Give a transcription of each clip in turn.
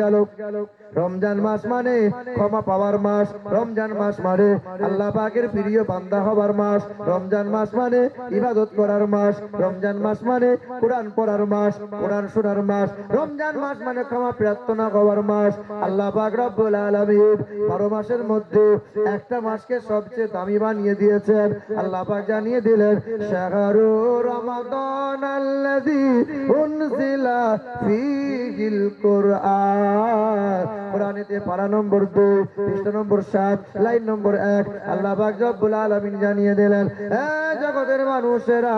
গেল। রমজান মাস মানে ক্ষমা পাওয়ার মাস। রমজান মাস মানে আল্লাহ পাকের প্রিয় বান্দা হবার মাস। রমজান মাস মানে ইবাদত করার মাস। রমজান মাস মানে কোরআন পড়ার মাস, কোরআন শোনার মাস। রমজান মাস মানে ক্ষমা প্রার্থনা হওয়ার মাস। আল্লাহ পাক রব্বুল আলামিন বারো মাসের মধ্যে একটা মাসকে সবচেয়ে দামি বানিয়ে দিয়েছেন। আল্লাহ পাক জানিয়ে দিলেন, শাহরু রমাদান আল্লাযী উনজিলা ফীহিল কুরআন। কোরআনেতে পারা নম্বর দুই পৃষ্ঠা নম্বর সাত, লাইন নম্বর এক। আল্লাহ পাক রব্বুল আলামিন জানিয়ে দিলেন জগতের মানুষেরা,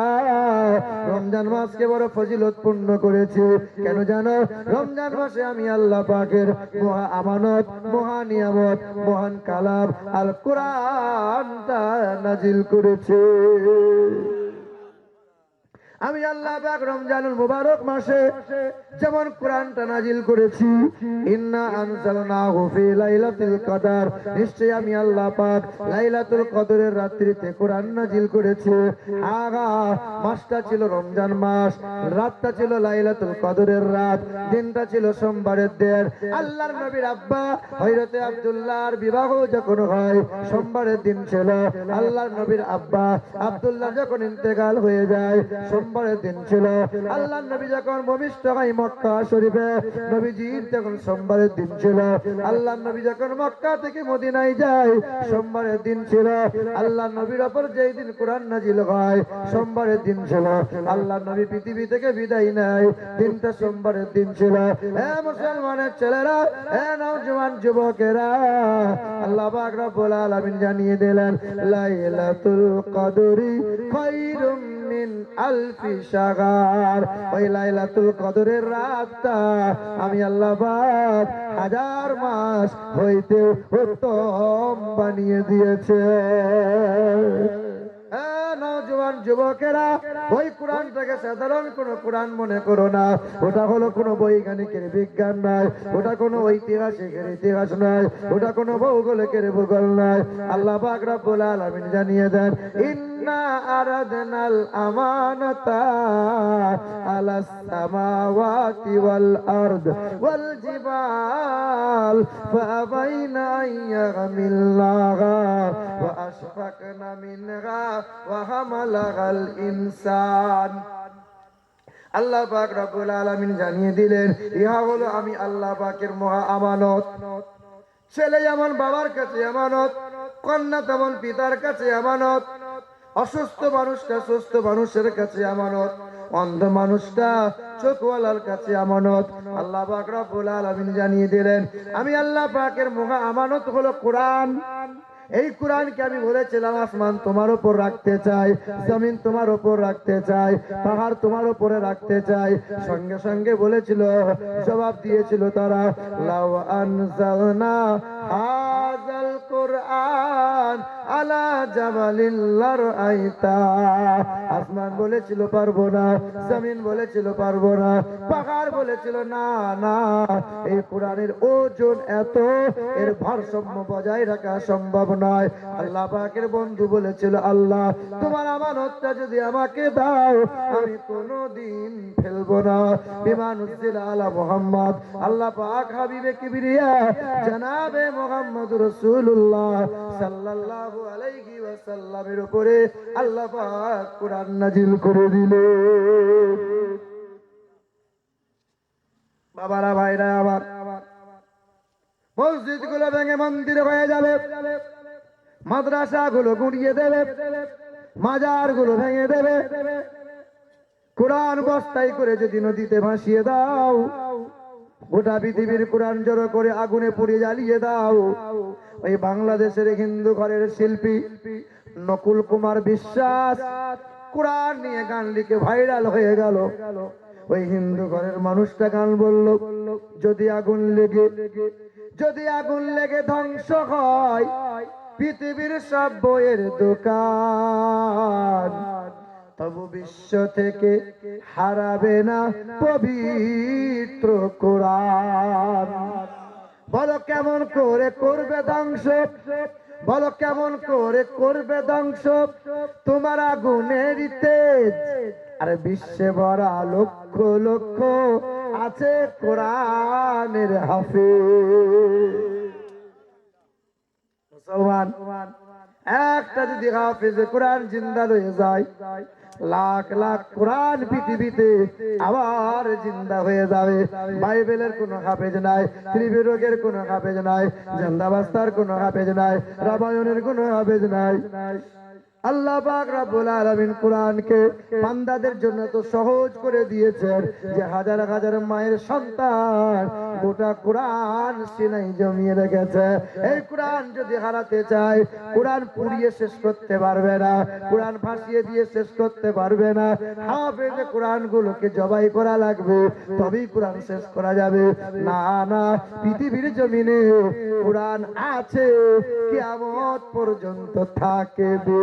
রমজান মাসকে বড় ফজিলতপূর্ণ করেছে। কেন জানো? রমজান মাসে আমি আল্লাহ পাকের মহা আমানত, মহা নিয়ামত, মহান কালাম আল কোরআনটা নাজিল করেছে। আমি আল্লাহ পাক রমজানুল মুবারক মাসে যেমন কোরআনটা নাজিল করেছি, ইন্না আনজালনাহু ফি লাইলাতুল কদর। নিশ্চয় আমি আল্লাহ পাক লাইলাতুল কদরের রাত্রিতে কোরআন নাজিল করেছি। আগা, মাসটা ছিল রমজান মাস, রাতটা ছিল লাইলাতুল কদরের রাত, দিনটা ছিল সোমবারের দিন আল্লাহর নবীর আব্বা হযরতে আব্দুল্লাহর বিবাহ যখন হয়, সোমবারের দিন ছিল। আল্লাহর নবীর আব্বা আব্দুল্লাহ যখন ইন্তেকাল হয়ে যায় সোমবারের দিন ছিল। আল্লাহ নবী যখন ভূমিষ্ঠ হয় মক্কা শরীফে, নবীজির যখন সোমবারের দিন ছিল। আল্লাহ নবী যখন মক্কা থেকে মদিনায় যায়, সোমবারের দিন ছিল। আল্লাহ নবীর ওপর যেই দিন কোরআন নাজিল হয়, সোমবারের দিন ছিল। আল্লাহ নবী পৃথিবী থেকে বিদায় নেয় দিনটা সোমবারের দিন ছিল। এ মুসলমানের ছেলেরা এ নওজোয়ান যুবকেরা, আল্লাহ পাক রব্বুল আলামিন জানিয়ে দিলেন, লাইলাতুল কদরি খায়রুম মিন আলফি সাগার, ওই লাইলাতুল কদরের রাতটা আমি আল্লাহ পাক হাজার মাস হইতে উত্তম বানিয়ে দিয়েছে। নওজোয়ান যুবকেরা, ওই কোরআনটাকে সাধারণ কোন কোরআন মনে করো না। ওটা হলো কোনো বৈজ্ঞানিকের বিজ্ঞান নয়, ওটা কোনো ঐতিহাসিকের ইতিহাস নয়, ওটা কোনো ভৌগোলিকের ভূগোল নয়। আল্লাহ পাক রব্বুল আলামিন জানিয়ে দেন আমানাতা হামালাহাল ইনসান। আল্লাহ পাক রব্বুল আলামিন জানিয়ে দিলেন, ইহা হলো আমি আল্লাহ পাকের মহা আমানত। ছেলে যেমন বাবার কাছে আমানত, কন্যা তেমন পিতার কাছে আমানত, অসুস্থ মানুষটা সুস্থ মানুষের কাছে আমানত, অন্ধ মানুষটা চোখওয়ালার কাছে আমানত। আল্লাহ পাক রব্বুল আলামিন জানিয়ে দিলেন, আমি আল্লাহ পাকের মহা আমানত হলো কোরআন। এই কোরআনকে আমি বলেছিলাম, আসমান তোমার উপর রাখতে চাই, জমিন তোমার উপর রাখতে চাই, পাহাড় তোমার উপরে রাখতে চাই। সঙ্গে সঙ্গে বলেছিল, জবাব দিয়েছিল তারা, লাউ আনজালনা হাযাল কোরআন আলা জাবালিল্লার আইতা আসমান বলেছিল, পারব না। জমিন বলেছিল, পারব না। পাহাড় বলেছিল, না না। এই কোরআনের ওজন এত, এর ভারসাম্য বজায় রাখা সম্ভব নয়। আল্লাহ পাকের বন্ধু বলেছিল, আল্লাহ, তোমার আমানতটা যদি আমাকে দাও, আমি কোনোদিন ফেলব না। বিমান উদ্দিন আলা মোহাম্মদ। আল্লাহ পাক হাবিবে কিবরিয়া, জানাবে মোহাম্মদ রসুল্লাহ সাল্লাল্লাহু আলাইহি ওয়াসাল্লামের উপরে আল্লাহ পাক করে বাবারা, ভাইরা, আমার মসজিদগুলো ভেঙে মন্দির হয়ে যাবে মাদ্রাসা গুলো গুড়িয়ে দেবে মাজারগুলো ভেঙে দেবে, কোরআন বস্তাই করে যদি নদীতে ভাসিয়ে দাও। গোটা পৃথিবীর কোরআন জড়ো করে আগুনে পুড়ে জ্বালিয়ে দাও। ওই বাংলাদেশের হিন্দু ঘরের শিল্পী নকুল কুমার বিশ্বাস কোরআন নিয়ে গান লিখে ভাইরাল হয়ে গেল। ওই হিন্দু ঘরের মানুষটা গান বলল, যদি আগুন লেগে, যদি আগুন লেগে ধ্বংস হয়, পৃথিবীর সব বইয়ের দোকান। তবু বিশ্ব থেকে হারাবে না পবিত্র কোরআন। বলো কেমন করে করবে ধ্বংস বলো কেমন করে করবে ধ্বংস তোমার আগুনের তেজ। আর বিশ্বে ভরা লক্ষ লক্ষ আছে কোরআনের হাফিজ। মুসলমান একটা যদি হাফিজ কোরআন জিন্দা রয়ে যায়, লাখ লাখ কোরআন পৃথিবীতে আবার জিন্দা হয়ে যাবে। বাইবেলের কোনো হাফেজ নাই ত্রিবিরোগের কোনো হাফেজ নাই, জিন্দাবাস্তার কোনো হাফেজ নাই, রামায়ণের কোনো হাফেজ নাই। আল্লাহ পাক রব্বুল আলামিন কোরআনকে বান্দাদের জন্য তো সহজ করে দিয়েছেন যে হাজার হাজার মায়ের সন্তান গোটা কোরআন সিনাই জমিয়ে রেখেছে। এই কোরআন যদি হারাতে চায়, কোরআন পুড়িয়ে শেষ করতে পারবে না, কোরআন ফাঁসিয়ে দিয়ে শেষ করতে পারবে না। হাফেজ কোরআন গুলোকে জবাই করা লাগবে, তবেই কোরআন শেষ করা যাবে। না না, পৃথিবীর জমিনে কোরআন আছে, কিয়ামত পর্যন্ত থাকবে।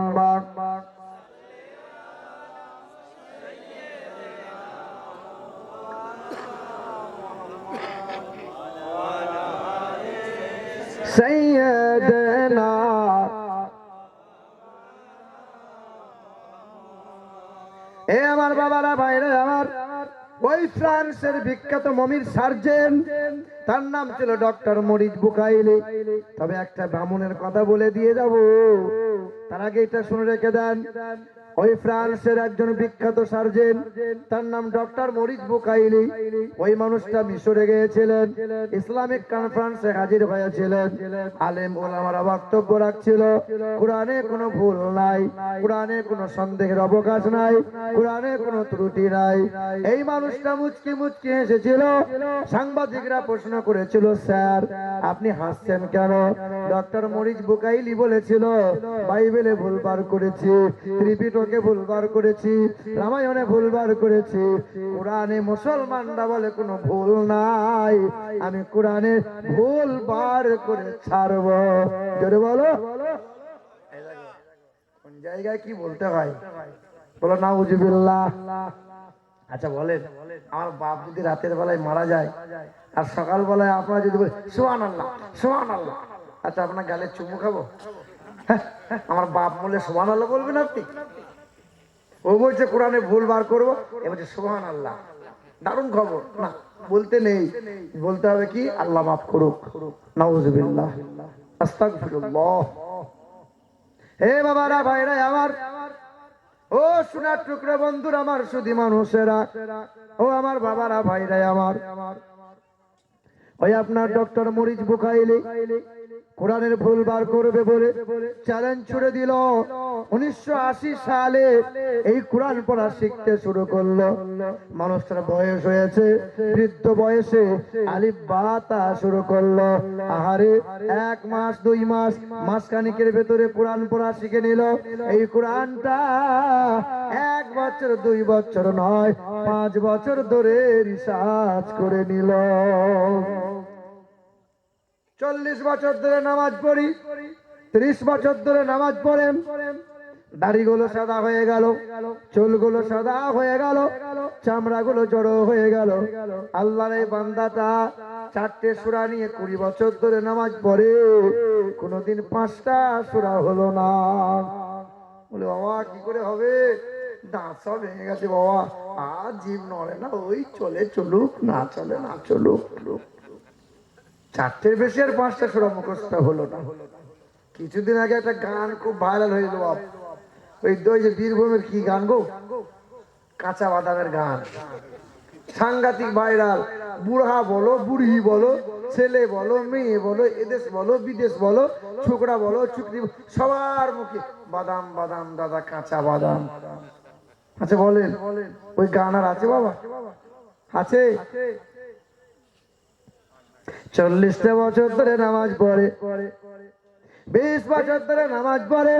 এ আমার বাবারা, ভাইরা, আমার। ওই ফ্রান্সের বিখ্যাত মমির সার্জেন। তার নাম ছিল ডক্টর মরিজ বুকাইলি। তবে একটা ব্রাহ্মণের কথা বলে দিয়ে যাব। তার আগে এটা শুনে রেখে দেন। ওই ফ্রান্সের একজন বিখ্যাত সার্জেন, তার নাম ডক্টর মরিজ বুকাইলি। ওই মানুষটা মিশরে গিয়েছিলেন, ইসলামিক কনফারেন্সে হাজির হয়েছিলেন। আলেম ওলামারা বক্তব্য রাখছিল, কোরআনে কোনো ভুল নাই, কোরআনে কোনো সন্দেহের অবকাশ নাই, কোরআনে কোনো ত্রুটি নাই। এই মানুষটা মুচকি মুচকি হেসেছিল। সাংবাদিকরা প্রশ্ন করেছিল, স্যার, আপনি হাসছেন কেন? ডক্টর মরিচ বুকাইলি বলেছিল। বাইবেলে ভুলবার করেছি, ত্রিপিটকে ভুলবার করেছি, রামায়ণে ভুলবার করেছি। কোরআনে মুসলমানরা বলে, কোনো ভুল নাই, আমি কোরআনে ভুল বার করে ছাড়ব। জোরে বলো। কোন জায়গায় কি বলতে হয়? বলো না উজুবিল্লাহ আচ্ছা বলেন, আমার বাপ যদি রাতের বেলায় মারা যায়, আর সকাল বেলায় আপনারা যদি বলেন সোহান আল্লাহ সোহান আল্লাহ আচ্ছা আপনার গালে চুমু খাব? হ্যাঁ, আমার বাপ বলে সোহান আল্লাহ বলবেন আপনি? ও বলছে কোরআনে ভুল বার করব। এ বলছে সোহান আল্লাহ দারুণ খবর। না বলতে নেই। বলতে হবে কি? আল্লাহ মাফ করুক। নাউজুবিল্লাহ। আমার। ও সোনার আমার ও আমার আমার। ওই আপনার ডক্টর মরিচ বুখাইলি। কোরআনের ভুল বার করবে বলে চ্যালেঞ্জ ছুড়ে দিল। উনিশশো আশি সালে এই কোরআন পড়া শিখতে শুরু করল। মানুষটার বয়স হয়েছে, বৃদ্ধ বয়সে আলিফ বাতা শুরু করল। আহারে, এক মাস, দুই মাস, মাসখানিকের ভেতরে কোরআন পড়া শিখে নিল। এই কোরআনটা এক বছর, দুই বছর নয়, পাঁচ বছর ধরে রিসার্চ করে নিল। চল্লিশ বছর ধরে নামাজ পড়ি, ত্রিশ বছর ধরে নামাজ পড়েন। দাড়িগুলো সাদা হয়ে গেল, চুলগুলো সাদা হয়ে গেল, চামড়াগুলো জড়ো হয়ে গেল। আল্লাহর এই বান্দাটা চারটে সুরা নিয়ে কুড়ি বছর ধরে নামাজ পড়ে, কোনোদিন পাঁচটা সুরা হলো না। বলে, বাবা, কি করে হবে? দাঁত সব ভেঙে গেছে, বাবা। আর জীব নড়ে না, ওই চলে চলুক, না চলে না চলুক। চলুক চারটের বেশি আর পাঁচটা সুরা মুখস্থ হলো না। কিছুদিন আগে একটা গান খুব ভাইরাল হয়ে গেল। ওই ওই যে বীরভূমের কি গান গো? কাঁচা বাদামের গান। সাংঘাতিক ভাইরাল বুড়া বলো, বুড়ি বলো, ছেলে বলো, মেয়ে বলো, এদেশ বলো, বিদেশ বলো, ছোকরা বলো, চুকরি সবার মুখে বাদাম বাদাম, দাদা, কাঁচা বাদাম। আচ্ছা বলেন, ওই গান আর আছে বাবা? আছে। চল্লিশটা বছর ধরে নামাজ পড়ে। বিশ বছর ধরে নামাজ পড়ে।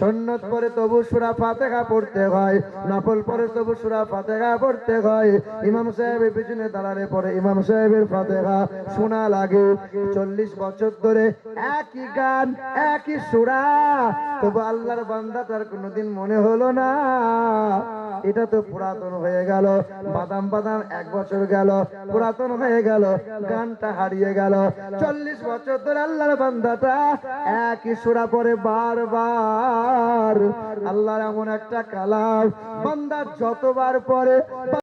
সন্ন্যত পরে তবু সুরা ফাতেহা পড়তে হয়, নফল পরে তবু সুরা ফাতেহা পড়তে হয়। ইমাম সাহেবের পিছনে দাঁড়ালে পরে ইমাম সাহেবের ফাতেহা শোনা লাগে। চল্লিশ বছর ধরে একই গান, একই সুরা, তবু আল্লাহর বান্দা তার কোনোদিন মনে হলো না। এটা তো পুরাতন হয়ে গেল, বাদাম বাদাম এক বছর গেল, পুরাতন হয়ে গেল, গানটা হারিয়ে গেল। চল্লিশ বছর ধরে আল্লাহর বান্দাটা একই সুরা পরে বারবার আল্লাহর এমন একটা কালাম। বান্দা যতবার পরে